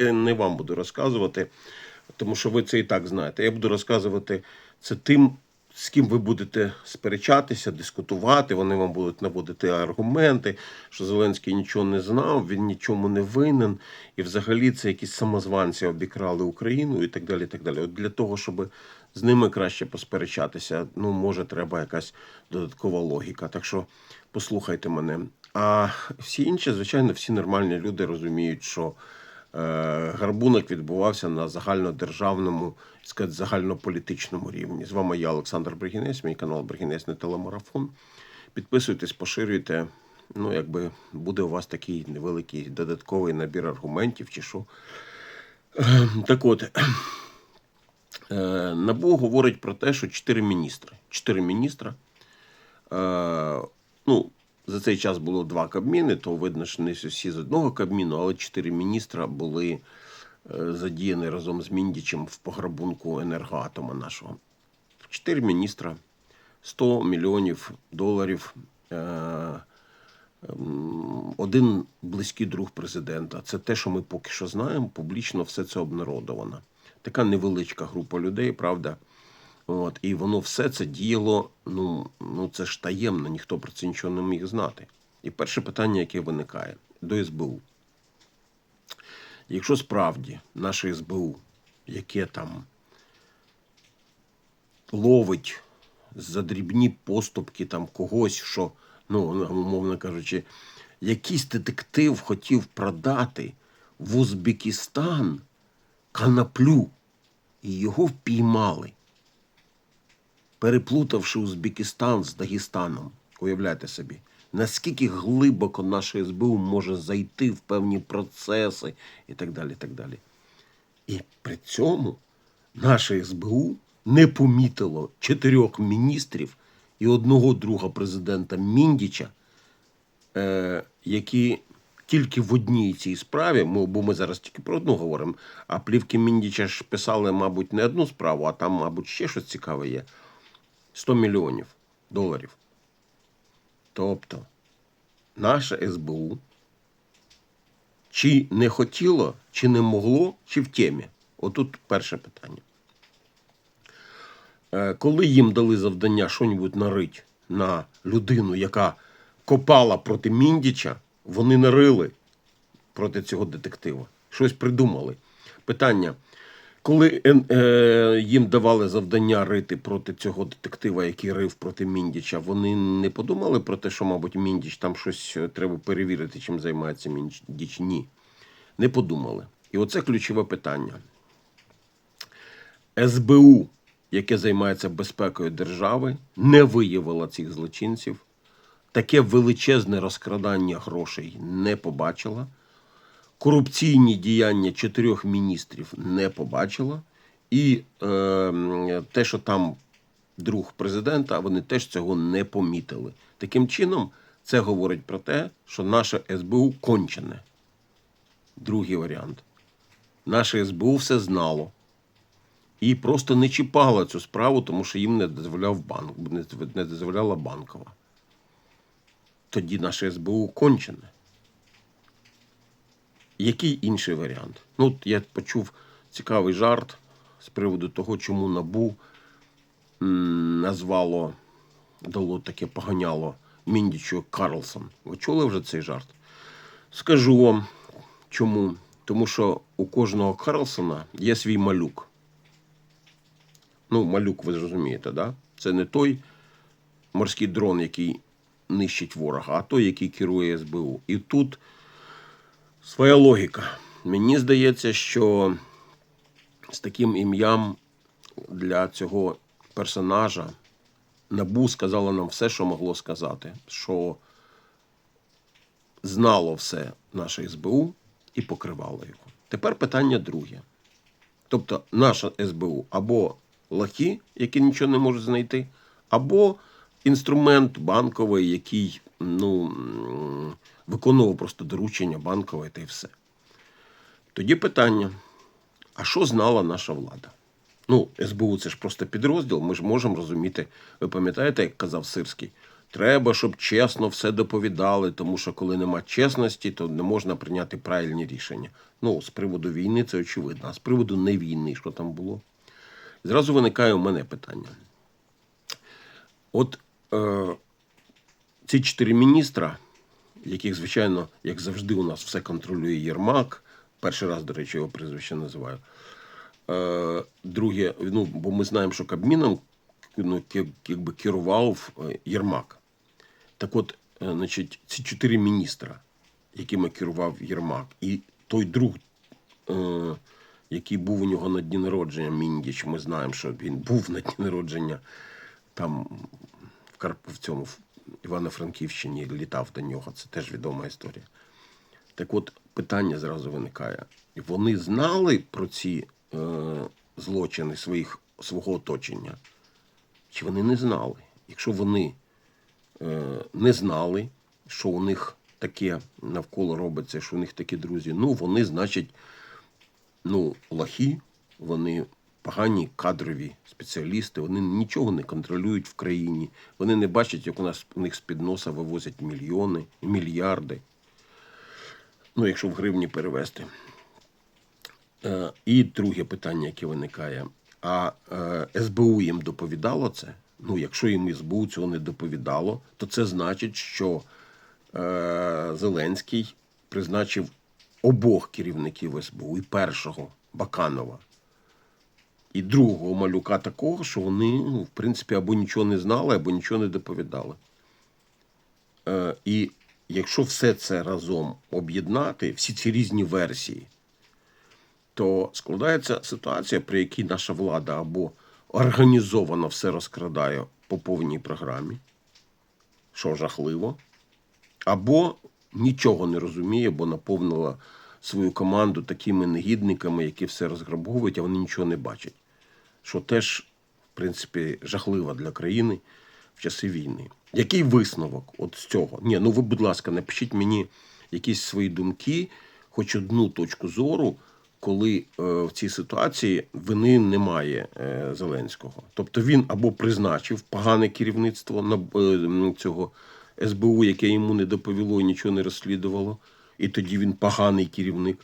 Я не вам буду розказувати, тому що ви це і так знаєте. Я буду розказувати це тим, з ким ви будете сперечатися, дискутувати. Вони вам будуть наводити аргументи, що Зеленський нічого не знав, він нічому не винен, і взагалі це якісь самозванці обікрали Україну і так далі. І так далі. От для того, щоб з ними краще посперечатися, ну може треба якась додаткова логіка. Так що послухайте мене. А всі інші, звичайно, всі нормальні люди розуміють, що гарбунок відбувався на загальнодержавному, сказати, загальнополітичному рівні. З вами я, Олександр Бригінець, мій канал Бригінець не телемарафон. Підписуйтесь, поширюйте. Ну, якби буде у вас такий невеликий додатковий набір аргументів чи що. Е, Так от, е, НАБУ говорить про те, що чотири міністри. Чотири міністра. Е, ну, за цей час було два кабміни, то видно, що не всі з одного кабміну, але чотири міністра були е, задіяні разом з Міндічем в пограбунку енергоатома нашого. Чотири міністра, 100 мільйонів доларів. Е, один близький друг президента. Це те, що ми поки що знаємо. Публічно все це обнародовано. Така невеличка група людей, правда. От, і воно все це діяло, ну, ну це ж таємно, ніхто про це нічого не міг знати. І перше питання, яке виникає до СБУ. Якщо справді наше СБУ, яке там ловить за дрібні поступки там когось, що, ну, умовно кажучи, якийсь детектив хотів продати в Узбекистан канаплю, і його впіймали переплутавши Узбекистан з Дагестаном. Уявляйте собі, наскільки глибоко наше СБУ може зайти в певні процеси і так далі. І, так далі. і при цьому наше СБУ не помітило чотирьох міністрів і одного друга президента Міндіча, е, які тільки в одній цій справі, бо ми зараз тільки про одну говоримо, а плівки Міндіча ж писали, мабуть, не одну справу, а там, мабуть, ще щось цікаве є. 100 мільйонів доларів. Тобто, наше СБУ чи не хотіло, чи не могло, чи в темі. Отут перше питання. Е, Коли їм дали завдання щось нарить на людину, яка копала проти Міндіча, вони нарили проти цього детектива. Щось придумали. Питання. Коли е, їм давали завдання рити проти цього детектива, який рив проти Міндіча, вони не подумали про те, що, мабуть, Міндіч там щось е, треба перевірити, чим займається Міндіч? Ні. Не подумали. І оце ключове питання. СБУ, яке займається безпекою держави, не виявило цих злочинців. Таке величезне розкрадання грошей не побачила корупційні діяння чотирьох міністрів не побачила, і е, те, що там друг президента, вони теж цього не помітили. Таким чином, це говорить про те, що наше СБУ кончене. Другий варіант. Наше СБУ все знало. І просто не чіпало цю справу, тому що їм не дозволяв банк, не дозволяла банкова. Тоді наше СБУ кончене. Який інший варіант? Ну, я почув цікавий жарт з приводу того, чому Набу назвало, дало таке поганяло Міндічу Карлсон. Ви чули вже цей жарт? Скажу вам чому. Тому що у кожного Карлсона є свій малюк. Ну, малюк, ви зрозумієте, да? Це не той морський дрон, який нищить ворога, а той, який керує СБУ. І тут. Своя логіка. Мені здається, що з таким ім'ям для цього персонажа Набу сказала нам все, що могло сказати, що знало все наше СБУ і покривало його. Тепер питання друге. Тобто, наша СБУ або лахи, які нічого не можуть знайти, або інструмент банковий, який ну, виконував просто доручення банкове та й все. Тоді питання: а що знала наша влада? Ну, СБУ це ж просто підрозділ, ми ж можемо розуміти. Ви пам'ятаєте, як казав Сирський? Треба, щоб чесно все доповідали, тому що коли нема чесності, то не можна прийняти правильні рішення. Ну, з приводу війни це очевидно, а з приводу не війни, що там було. Зразу виникає у мене питання. От е, ці чотири міністра, яких, звичайно, як завжди, у нас все контролює Єрмак. Перший раз, до речі, його прізвище називаю. Е, друге, ну, бо ми знаємо, що Кабміном ну, якби керував е, Єрмак. Так от, е, значить, ці чотири міністра, якими керував Єрмак, і той друг, який був у нього на дні народження, Міндіч, ми знаємо, що він був на дні народження там в цьому в Івано-Франківщині, літав до нього. Це теж відома історія. Так от питання зразу виникає. Вони знали про ці е, злочини своїх, свого оточення? Чи вони не знали? Якщо вони е, не знали, що у них таке навколо робиться, що у них такі друзі, ну вони, значить, ну, лохи, вони погані кадрові спеціалісти, вони нічого не контролюють в країні, вони не бачать, як у нас у них з-під носа вивозять мільйони, мільярди. Ну, якщо в гривні перевести. Е, І друге питання, яке виникає: а е, СБУ їм доповідало це? Ну, якщо їм СБУ цього не доповідало, то це значить, що е, Зеленський призначив обох керівників СБУ, і першого Баканова, і другого малюка такого, що вони, ну, в принципі, або нічого не знали, або нічого не доповідали. Е, і якщо все це разом об'єднати, всі ці різні версії, то складається ситуація, при якій наша влада або організовано все розкрадає по повній програмі, що жахливо, або нічого не розуміє, бо наповнила свою команду такими негідниками, які все розграбовують, а вони нічого не бачать. Що теж, в принципі, жахливо для країни в часи війни. Який висновок от з цього? Ні, ну ви, будь ласка, напишіть мені якісь свої думки, хоч одну точку зору, коли е, в цій ситуації вини немає е, Зеленського. Тобто він або призначив погане керівництво на е, цього СБУ, яке йому не доповіло і нічого не розслідувало, і тоді він поганий керівник,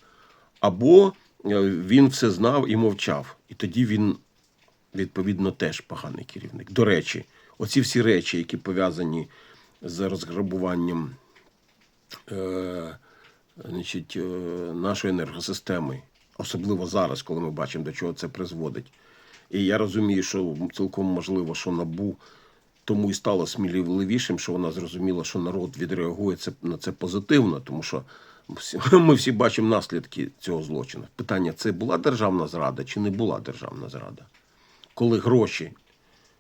або е, він все знав і мовчав, і тоді він відповідно, теж поганий керівник. До речі, оці всі речі, які пов'язані з розграбуванням е, значить, е, нашої енергосистеми, особливо зараз, коли ми бачимо, до чого це призводить. І я розумію, що цілком можливо, що набу тому і стало сміливішим, що вона зрозуміла, що народ відреагує це, на це позитивно, тому що ми всі бачимо наслідки цього злочину. Питання: це була державна зрада чи не була державна зрада? Коли гроші,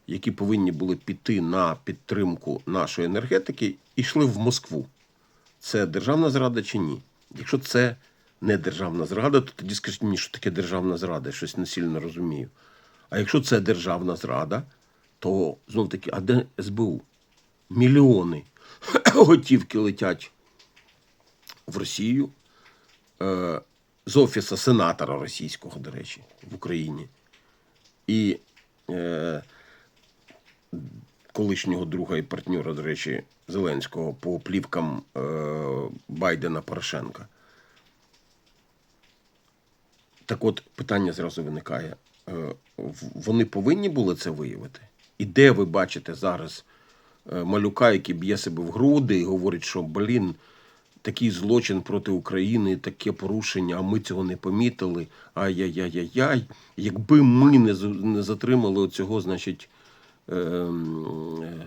які повинні були піти на підтримку нашої енергетики, йшли в Москву. Це державна зрада чи ні? Якщо це не державна зрада, то тоді скажіть мені, що таке державна зрада, я щось не сильно розумію. А якщо це державна зрада, то знов таки, а де СБУ? Мільйони готівки летять в Росію е, з офісу сенатора російського, до речі, в Україні. І е, колишнього друга і партнера, до речі, Зеленського по плівкам е, Байдена Порошенка. Так от питання зразу виникає. Е, Вони повинні були це виявити? І де ви бачите зараз е, малюка, який б'є себе в груди і говорить, що блін, такий злочин проти України, таке порушення, а ми цього не помітили. Ай-яй-яй-яй-яй. Якби ми не, затримали оцього, значить, ем, е,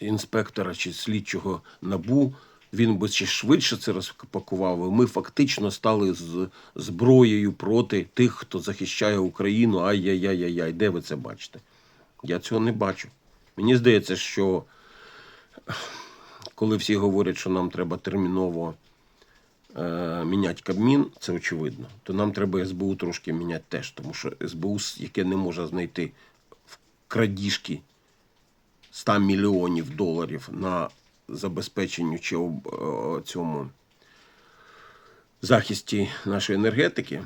інспектора чи слідчого набу, він би ще швидше це розпакував. Ми фактично стали з зброєю проти тих, хто захищає Україну. Ай-яй-яй-яй. Де ви це бачите? Я цього не бачу. Мені здається, що коли всі говорять, що нам треба терміново е, міняти Кабмін, це очевидно, то нам треба СБУ трошки міняти теж, тому що СБУ, яке не може знайти в крадіжки 100 мільйонів доларів на забезпеченню чи об, е, цьому захисті нашої енергетики,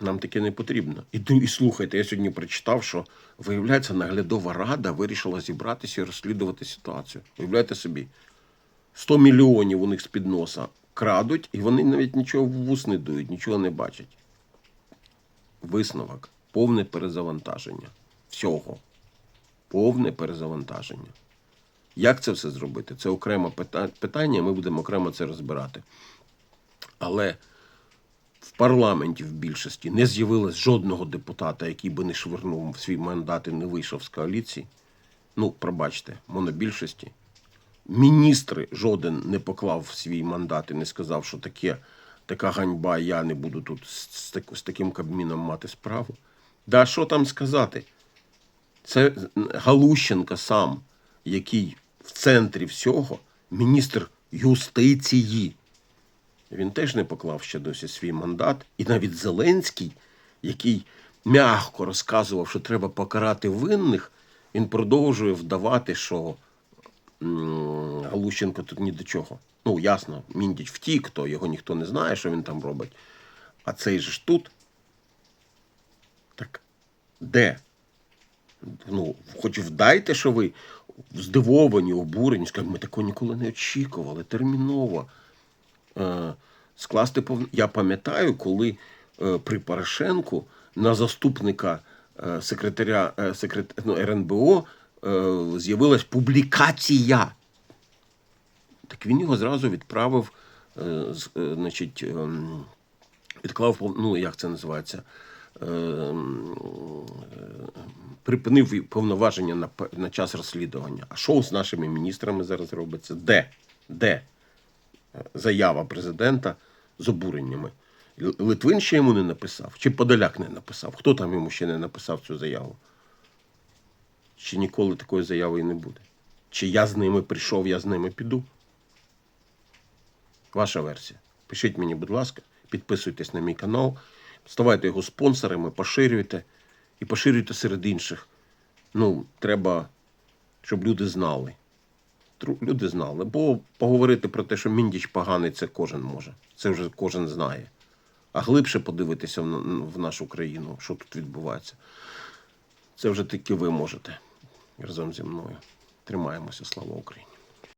Нам таке не потрібно. І, і слухайте, я сьогодні прочитав, що виявляється, наглядова рада вирішила зібратися і розслідувати ситуацію. Уявляєте собі, 100 мільйонів у них з-під носа крадуть, і вони навіть нічого в вус не дують, нічого не бачать. Висновок. Повне перезавантаження. Всього. Повне перезавантаження. Як це все зробити? Це окреме питання, ми будемо окремо це розбирати. Але в парламенті в більшості не з'явилось жодного депутата, який би не швирнув свій мандат і не вийшов з коаліції. Ну, пробачте, монобільшості. Міністри жоден не поклав свій мандат і не сказав, що таке, така ганьба, я не буду тут з, з, таким кабміном мати справу. Да що там сказати? Це Галущенко сам, який в центрі всього, міністр юстиції. Він теж не поклав ще досі свій мандат. І навіть Зеленський, який м'яко розказував, що треба покарати винних, він продовжує вдавати, що Галущенко тут ні до чого. Ну, ясно, Міндіч втік, то його ніхто не знає, що він там робить. А цей же ж тут. Так де? Ну, хоч вдайте, що ви здивовані, обурені, скажіть, ми такого ніколи не очікували, терміново скласти пов... Я пам'ятаю, коли е, при Порошенку на заступника е, секретаря е, секрет... ну, РНБО е, з'явилась публікація. Так він його зразу відправив, е, е, значить, ем, відклав, ну як це називається? Ем, е, Припинив повноваження на, на час розслідування. А що з нашими міністрами зараз робиться? Де? Де? Заява президента з обуреннями. Литвин ще йому не написав, чи Подоляк не написав. Хто там йому ще не написав цю заяву? Чи ніколи такої заяви і не буде? Чи я з ними прийшов, я з ними піду? Ваша версія. Пишіть мені, будь ласка, підписуйтесь на мій канал, ставайте його спонсорами, поширюйте і поширюйте серед інших. Ну, треба, щоб люди знали. Люди знали. Бо поговорити про те, що Міндіч поганий, це кожен може. Це вже кожен знає. А глибше подивитися в нашу країну, що тут відбувається. Це вже тільки ви можете разом зі мною. Тримаємося, слава Україні!